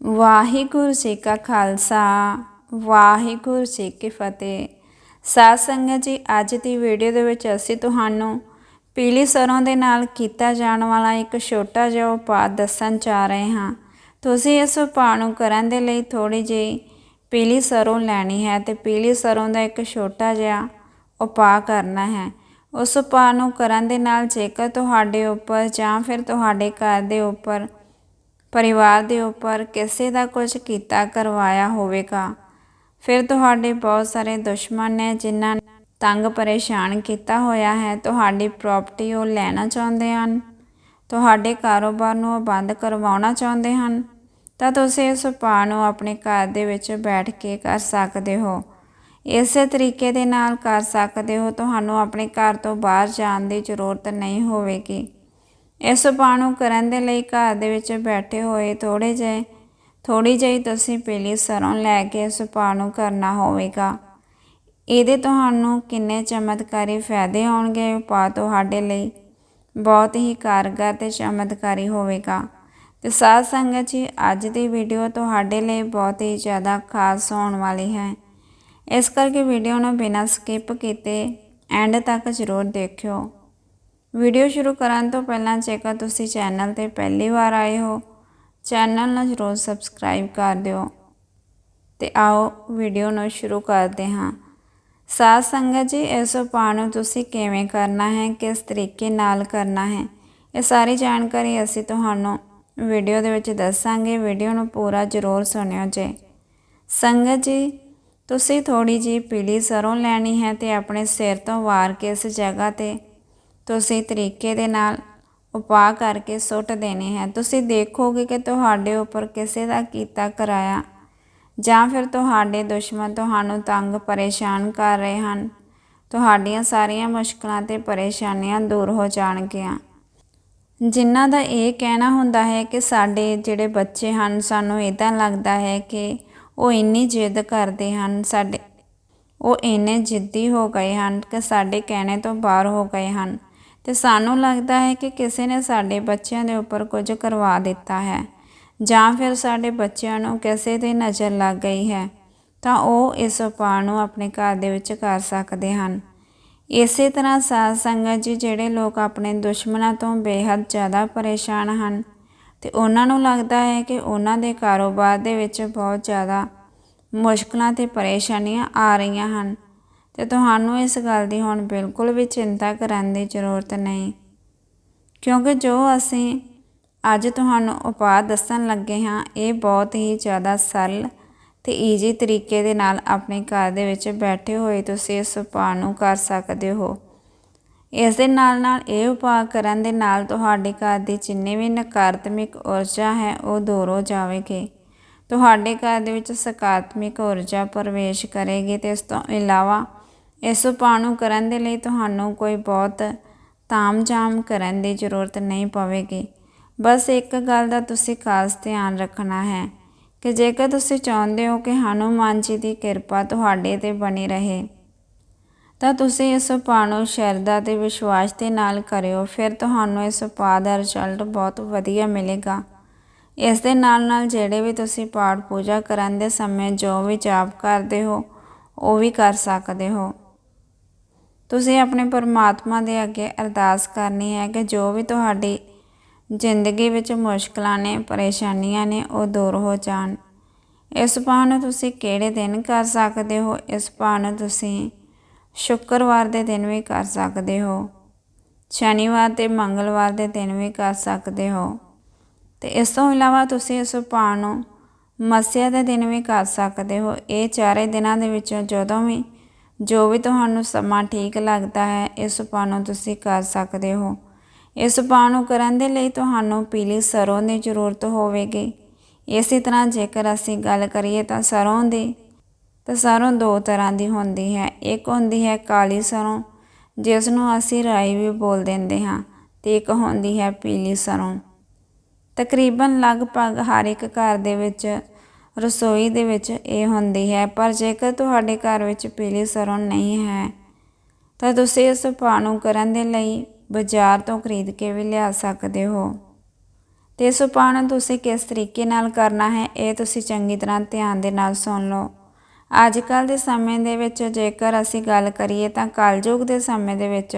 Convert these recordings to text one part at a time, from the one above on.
ਵਾਹਿਗੁਰੂ ਜੀ ਕਾ ਖਾਲਸਾ, ਵਾਹਿਗੁਰੂ ਜੀ ਕੀ ਫਤਿਹ। ਸਾਧ ਸੰਗਤ ਜੀ, ਅੱਜ ਦੀ ਵੀਡੀਓ ਦੇ ਵਿੱਚ ਅਸੀਂ ਤੁਹਾਨੂੰ ਪੀਲੀ ਸਰੋਂ ਦੇ ਨਾਲ ਕੀਤਾ ਜਾਣ ਵਾਲਾ ਇੱਕ ਛੋਟਾ ਜਿਹਾ ਉਪਾਅ ਦੱਸਣ ਜਾ ਰਹੇ ਹਾਂ। ਤੁਸੀਂ ਇਸ ਉਪਾਅ ਨੂੰ ਕਰਨ ਦੇ ਲਈ ਥੋੜੀ ਜਿਹੀ ਪੀਲੀ ਸਰੋਂ ਲੈਣੀ ਹੈ ਤੇ ਪੀਲੀ ਸਰੋਂ ਦਾ ਇੱਕ ਛੋਟਾ ਜਿਹਾ ਉਪਾਅ ਕਰਨਾ ਹੈ। ਉਸ ਉਪਾਅ ਨੂੰ ਕਰਨ ਦੇ ਨਾਲ ਜੇਕਰ ਤੁਹਾਡੇ ਉੱਪਰ ਜਾਂ ਫਿਰ ਤੁਹਾਡੇ ਘਰ ਦੇ ਉੱਪਰ ਪਰਿਵਾਰ ਦੇ ਉੱਪਰ ਕਿਸੇ ਦਾ ਕੁਝ ਕੀਤਾ, ਕਰਵਾਇਆ ਹੋਵੇਗਾ। ਫਿਰ ਤੁਹਾਡੇ ਬਹੁਤ ਸਾਰੇ ਦੁਸ਼ਮਣ ਨੇ ਜਿਨ੍ਹਾਂ ਤੰਗ ਪਰੇਸ਼ਾਨ ਕੀਤਾ ਹੋਇਆ ਹੈ, ਤੁਹਾਡੀ ਪ੍ਰਾਪਰਟੀ ਉਹ ਲੈਣਾ ਚਾਹੁੰਦੇ ਹਨ। ਤੁਹਾਡੇ ਕਾਰੋਬਾਰ ਨੂੰ ਉਹ ਬੰਦ ਕਰਵਾਉਣਾ ਚਾਹੁੰਦੇ ਹਨ। ਤਾਂ ਤੁਸੀਂ ਇਸ ਉਪਾਅ ਨੂੰ ਆਪਣੇ ਘਰ ਦੇ ਵਿੱਚ ਬੈਠ ਕੇ ਕਰ ਸਕਦੇ ਹੋ। ਇਸੇ ਤਰੀਕੇ ਦੇ ਨਾਲ ਕਰ ਸਕਦੇ ਹੋ। ਤੁਹਾਨੂੰ ਆਪਣੇ ਘਰ ਤੋਂ ਬਾਹਰ ਜਾਣ ਦੀ ਜ਼ਰੂਰਤ ਨਹੀਂ ਹੋਵੇਗੀ। ਇਸ ਉਪਾਅ ਨੂੰ ਕਰਨ ਦੇ ਲਈ ਘਰ ਦੇ ਵਿੱਚ ਬੈਠੇ ਹੋਏ ਥੋੜੇ ਜਿਹੇ ਥੋੜੀ ਜਿਹੀ ਤੁਸੀਂ ਪੀਲੀ ਸਰੋਂ ਲੈ ਕੇ ਇਸ ਉਪਾਅ ਨੂੰ ਕਰਨਾ ਹੋਵੇਗਾ। ਇਹਦੇ ਤੁਹਾਨੂੰ ਕਿੰਨੇ ਚਮਤਕਾਰੀ ਫਾਇਦੇ ਹੋਣਗੇ ਉਪਾਅ ਤੁਹਾਡੇ ਲਈ। ਬਹੁਤ ਹੀ ਕਾਰਗਰ ਤੇ ਚਮਤਕਾਰੀ ਹੋਵੇਗਾ। ਤੇ ਸਾਧ ਸੰਗਤ ਜੀ, ਅੱਜ ਦੀ ਵੀਡੀਓ ਤੁਹਾਡੇ ਲਈ ਬਹੁਤ ਹੀ ਜ਼ਿਆਦਾ ਖਾਸ ਹੋਣ ਵਾਲੀ ਹੈ। ਇਸ ਕਰਕੇ ਵੀਡੀਓ ਨੂੰ ਬਿਨਾਂ ਸਕਿਪ ਕੀਤੇ ਐਂਡ ਤੱਕ ਜ਼ਰੂਰ ਦੇਖਿਓ। ਵੀਡੀਓ ਸ਼ੁਰੂ ਕਰਨ ਤੋਂ ਪਹਿਲਾਂ ਜੇਕਰ ਤੁਸੀਂ ਚੈਨਲ ਤੇ ਪਹਿਲੀ ਵਾਰ ਆਏ ਹੋ, ਚੈਨਲ ਨੂੰ ਜ਼ਰੂਰ ਸਬਸਕ੍ਰਾਈਬ ਕਰ ਦਿਓ ਤੇ ਆਓ ਵੀਡੀਓ ਨੂੰ ਸ਼ੁਰੂ ਕਰਦੇ ਹਾਂ। ਸਾਧ ਸੰਗਤ ਜੀ, ਇਸ ਉਪਾਅ ਨੂੰ ਤੁਸੀਂ ਕਿਵੇਂ ਕਰਨਾ ਹੈ, ਕਿਸ ਤਰੀਕੇ ਨਾਲ ਕਰਨਾ ਹੈ, ਇਹ ਸਾਰੀ ਜਾਣਕਾਰੀ ਅਸੀਂ ਤੁਹਾਨੂੰ ਵੀਡੀਓ ਦੇ ਵਿੱਚ ਦੱਸਾਂਗੇ। ਵੀਡੀਓ ਨੂੰ ਪੂਰਾ ਜ਼ਰੂਰ ਸੁਣਿਓ ਜੇ। ਸੰਗਤ ਜੀ, ਤੁਸੀਂ ਥੋੜੀ ਜੀ ਪੀਲੀ ਸਰੋਂ ਲੈਣੀ ਹੈ ਤੇ ਆਪਣੇ ਸਿਰ ਤੋਂ ਵਾਰ ਕੇ ਇਸ ਜਗ੍ਹਾ ਤੇ ਤੁਸੀਂ ਤਰੀਕੇ ਦੇ ਨਾਲ ਉਪਾਅ ਕਰਕੇ ਸੁੱਟ ਦੇਣੇ ਹੈ। ਤੁਸੀਂ ਦੇਖੋਗੇ ਕਿ ਤੁਹਾਡੇ ਉੱਪਰ ਕਿਸੇ ਦਾ ਕੀਤਾ ਕਰਾਇਆ ਜਾਂ ਫਿਰ ਤੁਹਾਡੇ ਦੁਸ਼ਮਣ ਤੁਹਾਨੂੰ ਤੰਗ ਪਰੇਸ਼ਾਨ ਕਰ ਰਹੇ ਹਨ। ਤੁਹਾਡੀਆਂ ਸਾਰੀਆਂ ਮੁਸ਼ਕਲਾਂ ਤੇ ਪਰੇਸ਼ਾਨੀਆਂ ਦੂਰ ਹੋ ਜਾਣਗੀਆਂ। ਜਿਨ੍ਹਾਂ ਦਾ ਇਹ ਕਹਿਣਾ ਹੁੰਦਾ ਹੈ ਕਿ ਸਾਡੇ ਜਿਹੜੇ ਬੱਚੇ ਹਨ, ਸਾਨੂੰ ਇਦਾਂ ਲੱਗਦਾ ਹੈ ਕਿ ਉਹ ਇੰਨੀ ਜਿੱਦ ਕਰਦੇ ਹਨ, ਸਾਡੇ ਉਹ ਇੰਨੇ ਜਿੱਦੀ ਹੋ ਗਏ ਹਨ ਕਿ ਸਾਡੇ ਕਹਿਣੇ ਤੋਂ ਬਾਹਰ ਹੋ ਗਏ ਹਨ। ਤੇ ਸਾਨੂੰ ਲੱਗਦਾ ਹੈ ਕਿ ਕਿਸੇ ਨੇ ਸਾਡੇ ਬੱਚਿਆਂ ਦੇ ਉੱਪਰ ਕੁਝ ਕਰਵਾ ਦਿੱਤਾ ਹੈ ਜਾਂ ਫਿਰ ਸਾਡੇ ਬੱਚਿਆਂ ਨੂੰ ਕਿਸੇ ਦੀ ਨਜ਼ਰ ਲੱਗ ਗਈ ਹੈ, ਤਾਂ ਉਹ ਇਸ ਉਪਾਅ ਨੂੰ ਆਪਣੇ ਘਰ ਦੇ ਵਿੱਚ ਕਰ ਸਕਦੇ ਹਨ। ਇਸੇ ਤਰ੍ਹਾਂ ਸਾਧ ਸੰਗਤ ਜੀ ਜਿਹੜੇ ਲੋਕ ਆਪਣੇ ਦੁਸ਼ਮਣਾਂ ਤੋਂ ਬੇਹੱਦ ਜ਼ਿਆਦਾ ਪਰੇਸ਼ਾਨ ਹਨ ਤੇ ਉਹਨਾਂ ਨੂੰ ਲੱਗਦਾ ਹੈ ਕਿ ਉਹਨਾਂ ਦੇ ਕਾਰੋਬਾਰ ਦੇ ਵਿੱਚ ਬਹੁਤ ਜ਼ਿਆਦਾ ਮੁਸ਼ਕਲਾਂ ਤੇ ਪਰੇਸ਼ਾਨੀਆਂ ਆ ਰਹੀਆਂ ਹਨ। ਤੇ ਤੁਹਾਨੂੰ ਇਸ ਗੱਲ ਦੀ ਹੁਣ ਬਿਲਕੁਲ ਵੀ ਚਿੰਤਾ ਕਰਨ ਦੀ ਜ਼ਰੂਰਤ ਨਹੀਂ। ਕਿਉਂਕਿ ਜੋ ਅਸੀਂ ਅੱਜ ਤੁਹਾਨੂੰ ਉਪਾਅ ਦੱਸਣ ਲੱਗੇ ਹਾਂ, ਇਹ ਬਹੁਤ ਹੀ ਜ਼ਿਆਦਾ ਸਰਲ ਤੇ ਈਜ਼ੀ ਤਰੀਕੇ ਦੇ ਨਾਲ ਆਪਣੇ ਘਰ ਦੇ ਵਿੱਚ ਬੈਠੇ ਹੋਏ ਤੁਸੀਂ ਇਸ ਉਪਾਅ ਨੂੰ ਕਰ ਸਕਦੇ ਹੋ। ਇਸ ਦੇ ਨਾਲ ਨਾਲ ਇਹ ਉਪਾਅ ਕਰਨ ਦੇ ਨਾਲ ਤੁਹਾਡੇ ਘਰ ਦੀ ਜਿੰਨੀ ਵੀ ਨਕਾਰਾਤਮਕ ਊਰਜਾ ਹੈ, ਉਹ ਦੂਰ ਹੋ ਜਾਵੇਗੀ। ਤੁਹਾਡੇ ਘਰ ਦੇ ਵਿੱਚ ਸਕਾਰਾਤਮਕ ਊਰਜਾ ਪ੍ਰਵੇਸ਼ ਕਰੇਗੀ ਤੇ ਇਸ ਤੋਂ ਇਲਾਵਾ ਇਸ ਉਪਾਅ ਨੂੰ ਕਰਨ ਦੇ ਲਈ ਤੁਹਾਨੂੰ ਕੋਈ ਬਹੁਤ ਤਾਮ-ਜਾਮ ਕਰਨ ਦੀ ਜ਼ਰੂਰਤ ਨਹੀਂ ਪਵੇਗੀ। ਬਸ ਇੱਕ ਗੱਲ ਦਾ ਤੁਸੀਂ ਖਾਸ ਧਿਆਨ ਰੱਖਣਾ ਹੈ ਕਿ ਜੇਕਰ ਤੁਸੀਂ ਚਾਹੁੰਦੇ ਹੋ ਕਿ ਹਨੂਮਾਨ ਜੀ ਦੀ ਕਿਰਪਾ ਤੁਹਾਡੇ ਤੇ ਬਣੀ ਰਹੇ, ਤਾਂ ਤੁਸੀਂ ਇਸ ਉਪਾਅ ਨੂੰ ਸ਼ਰਧਾ ਤੇ ਵਿਸ਼ਵਾਸ ਦੇ ਨਾਲ ਕਰਿਓ। ਫਿਰ ਤੁਹਾਨੂੰ ਇਸ ਉਪਾਅ ਦਾ ਰਿਜ਼ਲਟ ਬਹੁਤ ਵਧੀਆ ਮਿਲੇਗਾ। ਇਸ ਦੇ ਨਾਲ ਨਾਲ ਜਿਹੜੇ ਵੀ ਤੁਸੀਂ ਪਾਠ ਪੂਜਾ ਕਰਨ ਦੇ ਸਮੇਂ ਜੋ ਵੀ ਜਾਪ ਕਰਦੇ ਹੋ, ਉਹ ਵੀ ਕਰ ਸਕਦੇ ਹੋ। ਤੁਸੀਂ ਆਪਣੇ ਪਰਮਾਤਮਾ ਦੇ ਅੱਗੇ ਅਰਦਾਸ ਕਰਨੀ ਹੈ ਕਿ ਜੋ ਵੀ ਤੁਹਾਡੀ ਜ਼ਿੰਦਗੀ ਵਿੱਚ ਮੁਸ਼ਕਲਾਂ ਨੇ, ਪਰੇਸ਼ਾਨੀਆਂ ਨੇ, ਉਹ ਦੂਰ ਹੋ ਜਾਣ। ਇਸ ਪਾਣ ਨੂੰ ਤੁਸੀਂ ਕਿਹੜੇ ਦਿਨ ਕਰ ਸਕਦੇ ਹੋ? ਇਸ ਪਾਣ ਨੂੰ ਤੁਸੀਂ ਸ਼ੁੱਕਰਵਾਰ ਦੇ ਦਿਨ ਵੀ ਕਰ ਸਕਦੇ ਹੋ। ਸ਼ਨੀਵਾਰ ਤੇ ਮੰਗਲਵਾਰ ਦੇ ਦਿਨ ਵੀ ਕਰ ਸਕਦੇ ਹੋ। ਤੇ ਇਸ ਤੋਂ ਇਲਾਵਾ ਤੁਸੀਂ ਇਸ ਪਾਣ ਨੂੰ ਮਸਿਆ ਦੇ ਦਿਨ ਵੀ ਕਰ ਸਕਦੇ ਹੋ। ਇਹ ਚਾਰੇ ਦਿਨਾਂ ਦੇ ਵਿੱਚੋਂ ਜਦੋਂ ਵੀ ਜੋ ਵੀ ਤੁਹਾਨੂੰ ਸਮਾਂ ਠੀਕ ਲੱਗਦਾ ਹੈ, ਇਸ ਉਪਾਅ ਨੂੰ ਤੁਸੀਂ ਕਰ ਸਕਦੇ ਹੋ। ਇਸ ਉਪਾਅ ਨੂੰ ਕਰਨ ਦੇ ਲਈ ਤੁਹਾਨੂੰ ਪੀਲੀ ਸਰੋਂ ਦੀ ਜ਼ਰੂਰਤ ਹੋਵੇਗੀ। ਇਸੇ ਤਰ੍ਹਾਂ ਜੇਕਰ ਅਸੀਂ ਗੱਲ ਕਰੀਏ ਤਾਂ ਸਰੋਂ ਦੀ, ਤਾਂ ਸਰੋਂ ਦੋ ਤਰ੍ਹਾਂ ਦੀ ਹੁੰਦੀ ਹੈ। ਇੱਕ ਹੁੰਦੀ ਹੈ ਕਾਲੀ ਸਰੋਂ, ਜਿਸ ਨੂੰ ਅਸੀਂ ਰਾਈ ਵੀ ਬੋਲ ਦਿੰਦੇ ਹਾਂ, ਤੇ ਇੱਕ ਹੁੰਦੀ ਹੈ ਪੀਲੀ ਸਰੋਂ। ਤਕਰੀਬਨ ਲਗਭਗ ਹਰ ਇੱਕ ਘਰ ਦੇ ਵਿੱਚ ਰਸੋਈ ਦੇ ਵਿੱਚ ਇਹ ਹੁੰਦੀ ਹੈ, ਪਰ ਜੇਕਰ ਤੁਹਾਡੇ ਘਰ ਵਿੱਚ ਪੀਲੀ ਸਰੋਂ ਨਹੀਂ ਹੈ, ਤਾਂ ਤੁਸੀਂ ਇਸ ਉਪਾਅ ਨੂੰ ਕਰਨ ਦੇ ਲਈ ਬਾਜ਼ਾਰ ਤੋਂ ਖਰੀਦ ਕੇ ਵੀ ਲਿਆ ਸਕਦੇ ਹੋ। ਤੇ ਇਸ ਉਪਾਅ ਨੂੰ ਤੁਸੀਂ ਕਿਸ ਤਰੀਕੇ ਨਾਲ ਕਰਨਾ ਹੈ, ਇਹ ਤੁਸੀਂ ਚੰਗੀ ਤਰ੍ਹਾਂ ਧਿਆਨ ਦੇ ਨਾਲ ਸੁਣ ਲਓ। ਅੱਜ ਕੱਲ ਦੇ ਸਮੇਂ ਦੇ ਵਿੱਚ ਜੇਕਰ ਅਸੀਂ ਗੱਲ ਕਰੀਏ ਤਾਂ ਕਲਯੁਗ ਦੇ ਸਮੇਂ ਦੇ ਵਿੱਚ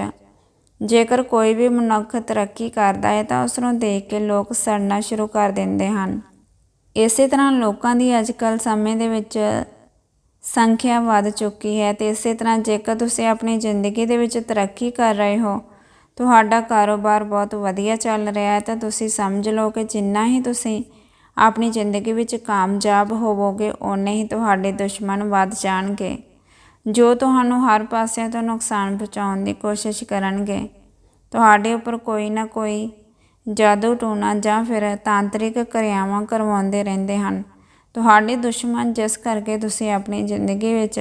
ਜੇਕਰ ਕੋਈ ਵੀ ਮਨੁੱਖ ਤਰੱਕੀ ਕਰਦਾ ਹੈ, ਤਾਂ ਉਸ ਨੂੰ ਦੇਖ ਕੇ ਲੋਕ ਸੜਨਾ ਸ਼ੁਰੂ ਕਰ ਦਿੰਦੇ ਹਨ। ਇਸੇ ਤਰ੍ਹਾਂ ਲੋਕਾਂ ਦੀ ਅੱਜ ਕੱਲ ਸਮੇਂ ਦੇ ਵਿੱਚ ਸੰਖਿਆ ਵੱਧ ਚੁੱਕੀ ਹੈ ਤੇ ਇਸੇ ਤਰ੍ਹਾਂ ਜੇਕਰ ਤੁਸੀਂ ਆਪਣੀ ਜ਼ਿੰਦਗੀ ਦੇ ਵਿੱਚ ਤਰੱਕੀ ਕਰ ਰਹੇ ਹੋ, ਤੁਹਾਡਾ ਕਾਰੋਬਾਰ ਬਹੁਤ ਵਧੀਆ ਚੱਲ ਰਿਹਾ ਹੈ ਤਾਂ ਤੁਸੀਂ ਸਮਝ ਲਓ ਕਿ ਜਿੰਨਾ ਹੀ ਤੁਸੀਂ ਆਪਣੀ ਜ਼ਿੰਦਗੀ ਵਿੱਚ ਕਾਮਯਾਬ ਹੋਵੋਗੇ, ਓਨੇ ਹੀ ਤੁਹਾਡੇ ਦੁਸ਼ਮਣ ਵੱਧ ਜਾਣਗੇ, ਜੋ ਤੁਹਾਨੂੰ ਹਰ ਪਾਸਿਆਂ ਤੋਂ ਨੁਕਸਾਨ ਪਹੁੰਚਾਉਣ ਦੀ ਕੋਸ਼ਿਸ਼ ਕਰਨਗੇ। ਤੁਹਾਡੇ ਉੱਪਰ ਕੋਈ ਨਾ ਕੋਈ ਜਾਦੂ ਟੂਣਾ ਜਾਂ ਫਿਰ ਤਾਂਤਰਿਕ ਕਿਰਿਆਵਾਂ ਕਰਵਾਉਂਦੇ ਰਹਿੰਦੇ ਹਨ। ਤੁਹਾਡੇ ਦੁਸ਼ਮਣ ਜਿਸ ਕਰਕੇ ਤੁਸੀਂ ਆਪਣੀ ਜ਼ਿੰਦਗੀ ਵਿੱਚ,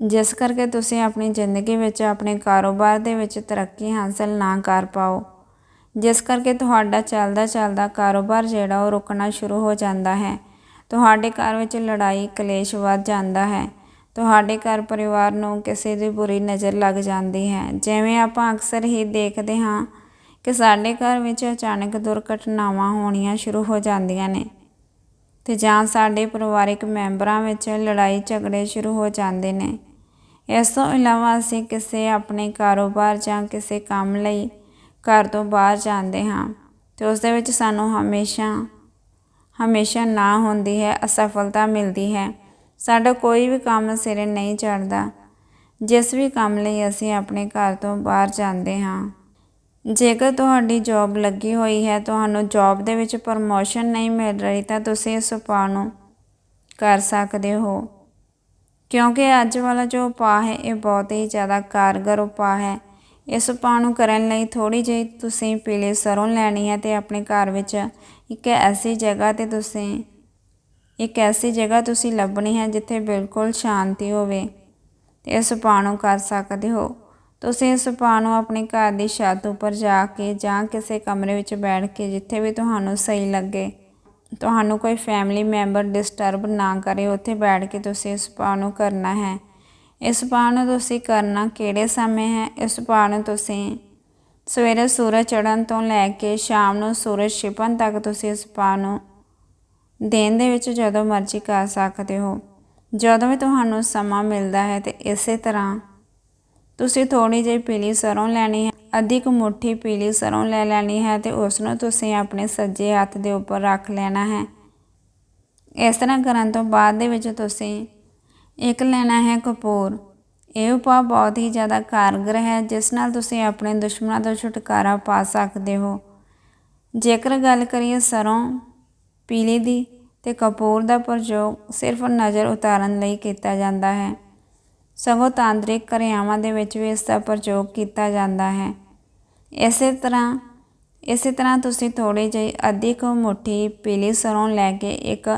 ਜਿਸ ਕਰਕੇ ਤੁਸੀਂ ਆਪਣੀ ਜ਼ਿੰਦਗੀ ਵਿੱਚ ਆਪਣੇ ਕਾਰੋਬਾਰ ਦੇ ਵਿੱਚ ਤਰੱਕੀ ਹਾਸਲ ਨਾ ਕਰ ਪਾਓ, ਜਿਸ ਕਰਕੇ ਤੁਹਾਡਾ ਚੱਲਦਾ ਚੱਲਦਾ ਕਾਰੋਬਾਰ ਜਿਹੜਾ ਉਹ ਰੁਕਣਾ ਸ਼ੁਰੂ ਹੋ ਜਾਂਦਾ ਹੈ। ਤੁਹਾਡੇ ਘਰ ਵਿੱਚ ਲੜਾਈ, ਕਲੇਸ਼ ਵੱਧ ਜਾਂਦਾ ਹੈ। ਤੁਹਾਡੇ ਘਰ ਪਰਿਵਾਰ ਨੂੰ ਕਿਸੇ ਦੀ ਬੁਰੀ ਨਜ਼ਰ ਲੱਗ ਜਾਂਦੀ ਹੈ। ਜਿਵੇਂ ਆਪਾਂ ਅਕਸਰ ਹੀ ਦੇਖਦੇ ਹਾਂ ਕਿ ਸਾਡੇ ਘਰ ਵਿੱਚ ਅਚਾਨਕ ਦੁਰਘਟਨਾਵਾਂ ਹੋਣੀਆਂ ਸ਼ੁਰੂ ਹੋ ਜਾਂਦੀਆਂ ਨੇ ਤੇ ਜਾਂ ਸਾਡੇ ਪਰਿਵਾਰਿਕ ਮੈਂਬਰਾਂ ਵਿੱਚ ਲੜਾਈ ਝਗੜੇ ਸ਼ੁਰੂ ਹੋ ਜਾਂਦੇ ਨੇ। ਇਸ ਤੋਂ ਇਲਾਵਾ ਅਸੀਂ ਕਿਸੇ ਆਪਣੇ ਕਾਰੋਬਾਰ ਜਾਂ ਕਿਸੇ ਕੰਮ ਲਈ ਘਰ ਤੋਂ ਬਾਹਰ ਜਾਂਦੇ ਹਾਂ ਤੇ ਉਸ ਦੇ ਵਿੱਚ ਸਾਨੂੰ ਹਮੇਸ਼ਾ ਹਮੇਸ਼ਾ ਨਾ ਹੁੰਦੀ ਹੈ, ਅਸਫਲਤਾ ਮਿਲਦੀ ਹੈ। ਸਾਡਾ ਕੋਈ ਵੀ ਕੰਮ ਸਿਰੇ ਨਹੀਂ ਚੜਦਾ ਜਿਸ ਵੀ ਕੰਮ ਲਈ ਅਸੀਂ ਆਪਣੇ ਘਰ ਤੋਂ ਬਾਹਰ ਜਾਂਦੇ ਹਾਂ। ਜੇਕਰ ਤੁਹਾਡੀ ਜੌਬ ਲੱਗੀ ਹੋਈ ਹੈ, ਤੁਹਾਨੂੰ ਜੌਬ ਦੇ ਵਿੱਚ ਪ੍ਰਮੋਸ਼ਨ ਨਹੀਂ ਮਿਲ ਰਹੀ, ਤਾਂ ਤੁਸੀਂ ਇਸ ਉਪਾਅ ਨੂੰ ਕਰ ਸਕਦੇ ਹੋ। ਕਿਉਂਕਿ ਅੱਜ ਵਾਲਾ ਜੋ ਉਪਾਅ ਹੈ, ਇਹ ਬਹੁਤ ਹੀ ਜ਼ਿਆਦਾ ਕਾਰਗਰ ਉਪਾਅ ਹੈ। ਇਸ ਉਪਾਅ ਨੂੰ ਕਰਨ ਲਈ ਥੋੜੀ ਜਿਹੀ ਤੁਸੀਂ ਪੀਲੇ ਸਰੋਂ ਲੈਣੀ ਹੈ ਤੇ ਆਪਣੇ ਘਰ ਵਿੱਚ ਇੱਕ ਐਸੀ ਜਗ੍ਹਾ ਤੇ ਤੁਸੀਂ, ਇੱਕ ਐਸੀ ਜਗ੍ਹਾ ਤੁਸੀਂ ਲੱਭਣੀ ਹੈ ਜਿੱਥੇ ਬਿਲਕੁਲ ਸ਼ਾਂਤੀ ਹੋਵੇ ਤੇ ਇਸ ਉਪਾਅ ਨੂੰ ਕਰ ਸਕਦੇ ਹੋ। ਤੁਸੀਂ ਇਸ ਉਪਾਅ ਨੂੰ ਆਪਣੇ ਘਰ ਦੀ ਛੱਤ ਉੱਪਰ ਜਾ ਕੇ ਜਾਂ ਕਿਸੇ ਕਮਰੇ ਵਿੱਚ ਬੈਠ ਕੇ ਜਿੱਥੇ ਵੀ ਤੁਹਾਨੂੰ ਸਹੀ ਲੱਗੇ, ਤੁਹਾਨੂੰ ਕੋਈ ਫੈਮਿਲੀ ਮੈਂਬਰ ਡਿਸਟਰਬ ਨਾ ਕਰੇ, ਉੱਥੇ ਬੈਠ ਕੇ ਤੁਸੀਂ ਇਸ ਉਪਾਅ ਨੂੰ ਕਰਨਾ ਹੈ। ਇਸ ਉਪਾਅ ਨੂੰ ਤੁਸੀਂ ਕਰਨਾ ਕਿਹੜੇ ਸਮੇਂ ਹੈ? ਇਸ ਉਪਾਅ ਨੂੰ ਤੁਸੀਂ ਸਵੇਰੇ ਸੂਰਜ ਚੜ੍ਹਨ ਤੋਂ ਲੈ ਕੇ ਸ਼ਾਮ ਨੂੰ ਸੂਰਜ ਛਿਪਣ ਤੱਕ ਤੁਸੀਂ ਇਸ ਉਪਾਅ ਨੂੰ ਦਿਨ ਦੇ ਵਿੱਚ ਜਦੋਂ ਮਰਜ਼ੀ ਕਰ ਸਕਦੇ ਹੋ। ਜਦੋਂ ਵੀ ਤੁਹਾਨੂੰ ਸਮਾਂ ਮਿਲਦਾ ਹੈ ਤੇ ਇਸੇ ਤਰ੍ਹਾਂ ਤੁਸੀਂ ਥੋੜੀ ਜਿਹੀ ਪੀਲੀ ਸਰੋਂ ਲੈਣੀ ਹੈ ਅੱਧੀ ਕੁ ਮੁੱਠੀ ਪੀਲੀ ਸਰੋਂ ਲੈ ਲੈਣੀ ਹੈ ਤੇ ਉਸ ਨੂੰ ਤੁਸੀਂ ਆਪਣੇ ਸੱਜੇ ਹੱਥ ਦੇ ਉੱਪਰ ਰੱਖ ਲੈਣਾ ਹੈ। ਇਸ ਤਰ੍ਹਾਂ ਕਰਨ ਤੋਂ ਬਾਅਦ ਦੇ ਵਿੱਚ ਤੁਸੀਂ ਇੱਕ ਲੈਣਾ ਹੈ ਕਪੂਰ। ਇਹ ਉਪਾਅ ਬਹੁਤ ਹੀ ਜ਼ਿਆਦਾ ਕਾਰਗਰ ਹੈ, ਜਿਸ ਨਾਲ ਤੁਸੀਂ ਆਪਣੇ ਦੁਸ਼ਮਣਾਂ ਤੋਂ ਛੁਟਕਾਰਾ ਪਾ ਸਕਦੇ ਹੋ। ਜੇਕਰ ਗੱਲ ਕਰੀਏ ਸਰੋਂ ਪੀਲੀ ਦੀ ਤੇ ਕਪੂਰ ਦਾ ਪ੍ਰਯੋਗ ਸਿਰਫ ਨਜ਼ਰ ਉਤਾਰਨ ਲਈ ਕੀਤਾ ਜਾਂਦਾ ਹੈ। ਸਗੋਂ ਤਾਂਤਰਿਕ ਕਿਰਿਆਵਾਂ ਦੇ ਵਿੱਚ ਵੀ ਇਸ ਦਾ ਪ੍ਰਯੋਗ ਕੀਤਾ ਜਾਂਦਾ ਹੈ। ਇਸੇ ਤਰ੍ਹਾਂ ਇਸੇ ਤਰ੍ਹਾਂ ਤੁਸੀਂ ਥੋੜੀ ਜਿਹੀ ਅੱਧੀ ਕੁ ਮੁੱਠੀ ਪੀਲੀ ਸਰੋਂ ਲੈ ਕੇ ਇੱਕ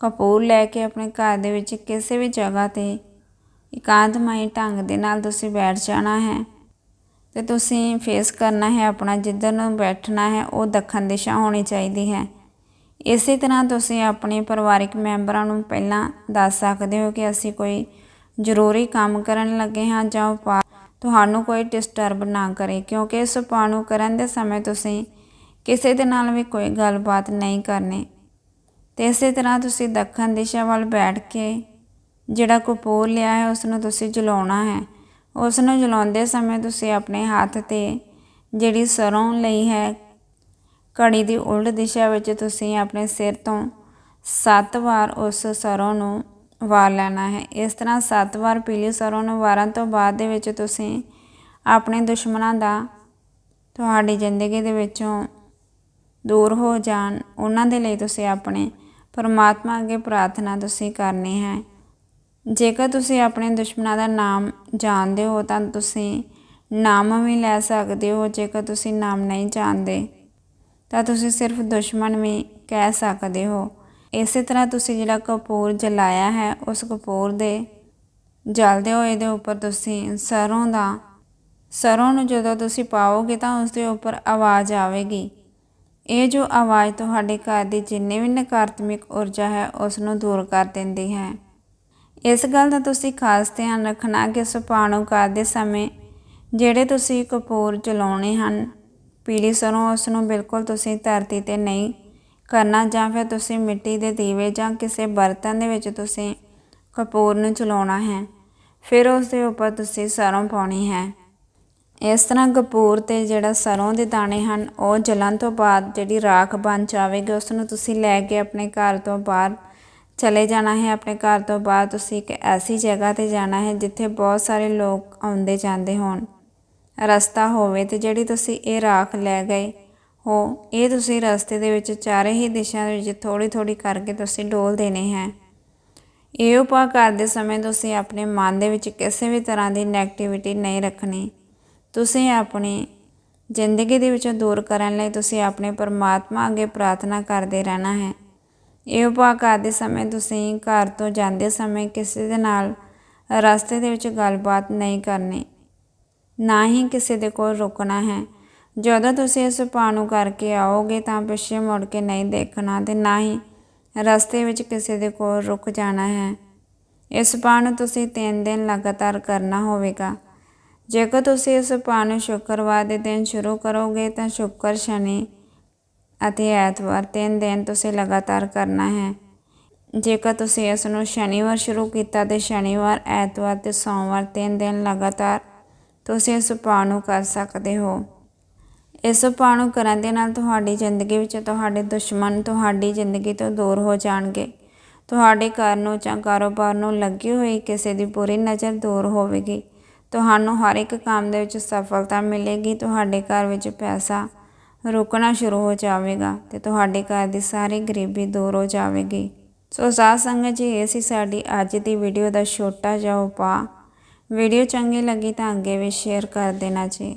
ਕਪੂਰ ਲੈ ਕੇ ਆਪਣੇ ਘਰ ਦੇ ਵਿੱਚ ਕਿਸੇ ਵੀ ਜਗ੍ਹਾ ਤੇ ਇਕਾਂਤਮਈ ਢੰਗ ਦੇ ਨਾਲ ਤੁਸੀਂ ਬੈਠ ਜਾਣਾ ਹੈ ਤੇ ਤੁਸੀਂ ਫੇਸ ਕਰਨਾ ਹੈ, ਆਪਣਾ ਜਿੱਧਰ ਨੂੰ ਬੈਠਣਾ ਹੈ, ਉਹ ਦੱਖਣ ਦਿਸ਼ਾ ਹੋਣੀ ਚਾਹੀਦੀ ਹੈ। ਇਸੇ ਤਰ੍ਹਾਂ ਤੁਸੀਂ ਆਪਣੇ ਪਰਿਵਾਰਿਕ ਮੈਂਬਰਾਂ ਨੂੰ ਪਹਿਲਾਂ ਦੱਸ ਸਕਦੇ ਹੋ ਕਿ ਅਸੀਂ ਕੋਈ ਜ਼ਰੂਰੀ ਕੰਮ ਕਰਨ ਲੱਗੇ ਹਾਂ ਜਾਂ ਉਪਾਅ ਤੁਹਾਨੂੰ ਕੋਈ ਡਿਸਟਰਬ ਨਾ ਕਰੇ, ਕਿਉਂਕਿ ਇਸ ਉਪਾਅ ਨੂੰ ਕਰਨ ਦੇ ਸਮੇਂ ਤੁਸੀਂ ਕਿਸੇ ਦੇ ਨਾਲ ਵੀ ਕੋਈ ਗੱਲਬਾਤ ਨਹੀਂ ਕਰਨੀ। ਤੇ ਇਸੇ ਤਰ੍ਹਾਂ ਤੁਸੀਂ ਦੱਖਣ ਦਿਸ਼ਾ ਵੱਲ ਬੈਠ ਕੇ ਜਿਹੜਾ ਕਪੂਰ ਲਿਆ ਹੈ ਉਸ ਨੂੰ ਤੁਸੀਂ ਜਲਾਉਣਾ ਹੈ। ਉਸ ਨੂੰ ਜਲਾਉਂਦੇ ਸਮੇਂ ਤੁਸੀਂ ਆਪਣੇ ਹੱਥ ਤੇ ਜਿਹੜੀ ਸਰੋਂ ਲਈ ਹੈ ਘੜੀ ਦੀ ਉਲਟ ਦਿਸ਼ਾ ਵਿੱਚ ਤੁਸੀਂ ਆਪਣੇ ਸਿਰ ਤੋਂ ਸੱਤ ਵਾਰ ਉਸ ਸਰੋਂ ਨੂੰ ਵਾਰ ਲੈਣਾ ਹੈ। ਇਸ ਤਰ੍ਹਾਂ 7 ਵਾਰ ਪੀਲੀ ਸਰੋਂ ਨੂੰ ਵਾਰਨ ਤੋਂ ਬਾਅਦ ਦੇ ਵਿੱਚ ਤੁਸੀਂ ਆਪਣੇ ਦੁਸ਼ਮਣਾਂ ਦਾ ਤੁਹਾਡੀ ਜ਼ਿੰਦਗੀ ਦੇ ਵਿੱਚੋਂ ਦੂਰ ਹੋ ਜਾਣ। ਉਹਨਾਂ ਦੇ ਲਈ ਤੁਸੀਂ ਆਪਣੇ ਪਰਮਾਤਮਾ ਅੱਗੇ ਪ੍ਰਾਰਥਨਾ ਤੁਸੀਂ ਕਰਨੀ ਹੈ। ਜੇਕਰ ਤੁਸੀਂ ਆਪਣੇ ਦੁਸ਼ਮਣਾਂ ਦਾ ਨਾਮ ਜਾਣਦੇ ਹੋ ਤਾਂ ਤੁਸੀਂ ਨਾਮ ਵੀ ਲੈ ਸਕਦੇ ਹੋ। ਜੇਕਰ ਤੁਸੀਂ ਨਾਮ ਨਹੀਂ ਜਾਣਦੇ ਤਾਂ ਤੁਸੀਂ ਸਿਰਫ ਦੁਸ਼ਮਣ ਵੀ ਕਹਿ ਸਕਦੇ ਹੋ। ਇਸੇ ਤਰ੍ਹਾਂ ਤੁਸੀਂ ਜਿਹੜਾ ਕਪੂਰ ਜਲਾਇਆ ਹੈ, ਉਸ ਕਪੂਰ ਦੇ ਜਲਦੇ ਹੋਏ ਦੇ ਉੱਪਰ ਤੁਸੀਂ ਸਰੋਂ ਦਾ, ਸਰੋਂ ਨੂੰ ਜਦੋਂ ਤੁਸੀਂ ਪਾਓਗੇ ਤਾਂ ਉਸ ਦੇ ਉੱਪਰ ਆਵਾਜ਼ ਆਵੇਗੀ। ਇਹ ਜੋ ਆਵਾਜ਼ ਤੁਹਾਡੇ ਘਰ ਦੀ ਜਿੰਨੇ ਵੀ ਨਕਾਰਾਤਮਕ ਊਰਜਾ ਹੈ ਉਸ ਨੂੰ ਦੂਰ ਕਰ ਦਿੰਦੀ ਹੈ। ਇਸ ਗੱਲ ਦਾ ਤੁਸੀਂ ਖਾਸ ਧਿਆਨ ਰੱਖਣਾ ਕਿ ਸੁਪਾਣੂ ਕਰਦੇ ਸਮੇਂ ਜਿਹੜੇ ਤੁਸੀਂ ਕਪੂਰ ਜਲਾਉਣੇ ਹਨ, ਪੀਲੀ ਸਰੋਂ ਉਸ ਨੂੰ ਬਿਲਕੁਲ ਤੁਸੀਂ ਧਰਤੀ ਤੇ ਨਹੀਂ ਕਰਨਾ ਜਾਂ ਫਿਰ ਤੁਸੀਂ ਮਿੱਟੀ ਦੇ ਦੀਵੇ ਜਾਂ ਕਿਸੇ ਬਰਤਨ ਦੇ ਵਿੱਚ ਤੁਸੀਂ ਕਪੂਰ ਨੂੰ ਚਲਾਉਣਾ ਹੈ, ਫਿਰ ਉਸ ਦੇ ਉੱਪਰ ਤੁਸੀਂ ਸਰੋਂ ਪਾਉਣੀ ਹੈ। ਇਸ ਤਰ੍ਹਾਂ ਕਪੂਰ ਤੇ ਜਿਹੜਾ ਸਰੋਂ ਦੇ ਦਾਣੇ ਹਨ, ਉਹ ਜਲਣ ਤੋਂ ਬਾਅਦ ਜਿਹੜੀ ਰਾਖ ਬਣ ਜਾਵੇਗੀ ਉਸ ਨੂੰ ਤੁਸੀਂ ਲੈ ਕੇ ਆਪਣੇ ਘਰ ਤੋਂ ਬਾਹਰ ਚਲੇ ਜਾਣਾ ਹੈ। ਆਪਣੇ ਘਰ ਤੋਂ ਬਾਹਰ ਤੁਸੀਂ ਇੱਕ ਐਸੀ ਜਗ੍ਹਾ ਤੇ ਜਾਣਾ ਹੈ ਜਿੱਥੇ ਬਹੁਤ ਸਾਰੇ ਲੋਕ ਆਉਂਦੇ ਜਾਂਦੇ ਹੋਣ। ਰਸਤਾ ਹੋਵੇ ਤੇ ਜਿਹੜੀ ਤੁਸੀਂ ਇਹ ਰਾਖ ਲੈ ਗਏ ਹੋ। ਇਹ ਤੁਸੀਂ ਰਸਤੇ ਦੇ ਵਿੱਚ ਚਾਰੇ ਹੀ ਦਿਸ਼ਾ ਦੇ ਵਿੱਚ ਥੋੜੀ ਥੋੜੀ ਕਰਕੇ ਤੁਸੀਂ ਡੋਲ ਦੇਣੇ ਹੈ। ਇਹ ਉਪਾਅ ਕਰਦੇ ਸਮੇਂ ਤੁਸੀਂ ਆਪਣੇ ਮਨ ਦੇ ਵਿੱਚ ਕਿਸੇ ਵੀ ਤਰ੍ਹਾਂ ਦੀ ਨੈਗੇਟਿਵਿਟੀ ਨਹੀਂ ਰੱਖਣੀ। ਤੁਸੀਂ ਆਪਣੀ ਜ਼ਿੰਦਗੀ ਦੇ ਵਿੱਚੋਂ ਦੂਰ ਕਰਨ ਲਈ ਤੁਸੀਂ ਆਪਣੇ ਪਰਮਾਤਮਾ ਅੱਗੇ ਪ੍ਰਾਰਥਨਾ ਕਰਦੇ ਰਹਿਣਾ ਹੈ। ਇਹ ਉਪਾਅ ਕਰਦੇ ਸਮੇਂ ਤੁਸੀਂ ਘਰ ਤੋਂ ਜਾਂਦੇ ਸਮੇਂ ਕਿਸੇ ਦੇ ਨਾਲ ਰਸਤੇ ਦੇ ਵਿੱਚ ਗੱਲਬਾਤ ਨਹੀਂ ਕਰਨੀ। ਨਾ ਹੀ ਕਿਸੇ ਦੇ ਕੋਲ ਰੁਕਣਾ ਹੈ। ਜਦੋਂ ਤੁਸੀਂ ਇਸ ਉਪਾਅ ਨੂੰ ਕਰਕੇ ਆਓਗੇ ਤਾਂ ਪਿੱਛੇ ਮੁੜ ਕੇ ਨਹੀਂ ਦੇਖਣਾ ਤੇ ਨਾ ਹੀ ਰਸਤੇ ਵਿੱਚ ਕਿਸੇ ਦੇ ਕੋਲ ਰੁਕ ਜਾਣਾ ਹੈ। ਇਸ ਉਪਾਅ ਨੂੰ ਤੁਸੀਂ 3 ਦਿਨ ਲਗਾਤਾਰ ਕਰਨਾ ਹੋਵੇਗਾ। ਜੇਕਰ ਤੁਸੀਂ ਇਸ ਉਪਾਅ ਨੂੰ ਸ਼ੁੱਕਰਵਾਰ ਦੇ ਦਿਨ ਸ਼ੁਰੂ ਕਰੋਗੇ ਤਾਂ ਸ਼ੁੱਕਰ ਸ਼ਨੀ ਅਤੇ ਐਤਵਾਰ ਤਿੰਨ ਦਿਨ ਤੁਸੀਂ ਲਗਾਤਾਰ ਕਰਨਾ ਹੈ। ਜੇਕਰ ਤੁਸੀਂ ਇਸ ਨੂੰ ਸ਼ਨੀਵਾਰ ਸ਼ੁਰੂ ਕੀਤਾ ਤੇ ਸ਼ਨੀਵਾਰ, ਐਤਵਾਰ ਤੇ ਸੋਮਵਾਰ ਤਿੰਨ ਦਿਨ ਲਗਾਤਾਰ ਤੁਸੀਂ ਇਸ ਉਪਾਅ ਨੂੰ ਕਰ ਸਕਦੇ ਹੋ। ਇਸ ਉਪਾਅ ਨੂੰ ਕਰਨ ਦੇ ਨਾਲ ਤੁਹਾਡੀ ਜ਼ਿੰਦਗੀ ਵਿੱਚ ਤੁਹਾਡੇ ਦੁਸ਼ਮਣ ਤੁਹਾਡੀ ਜ਼ਿੰਦਗੀ ਤੋਂ ਦੂਰ ਹੋ ਜਾਣਗੇ। ਤੁਹਾਡੇ ਘਰ ਨੂੰ ਜਾਂ ਕਾਰੋਬਾਰ ਨੂੰ ਲੱਗੀ ਹੋਈ ਕਿਸੇ ਦੀ ਬੁਰੀ ਨਜ਼ਰ ਦੂਰ ਹੋਵੇਗੀ। ਤੁਹਾਨੂੰ ਹਰ ਇੱਕ ਕੰਮ ਦੇ ਵਿੱਚ ਸਫਲਤਾ ਮਿਲੇਗੀ। ਤੁਹਾਡੇ ਘਰ ਵਿੱਚ ਪੈਸਾ ਰੁਕਣਾ ਸ਼ੁਰੂ ਹੋ ਜਾਵੇਗਾ ਤੇ ਤੁਹਾਡੇ ਘਰ ਦੀ ਸਾਰੀ ਗਰੀਬੀ ਦੂਰ ਹੋ ਜਾਵੇਗੀ। ਸੋ ਸਾਧ ਸੰਗਤ ਜੀ, ਇਹ ਸੀ ਸਾਡੀ ਅੱਜ ਦੀ ਵੀਡੀਓ ਦਾ ਛੋਟਾ ਜਿਹਾ ਉਪਾਅ। ਵੀਡੀਓ ਚੰਗੀ ਲੱਗੀ ਤਾਂ ਅੱਗੇ ਵੀ ਸ਼ੇਅਰ ਕਰ ਦੇਣਾ ਜੀ।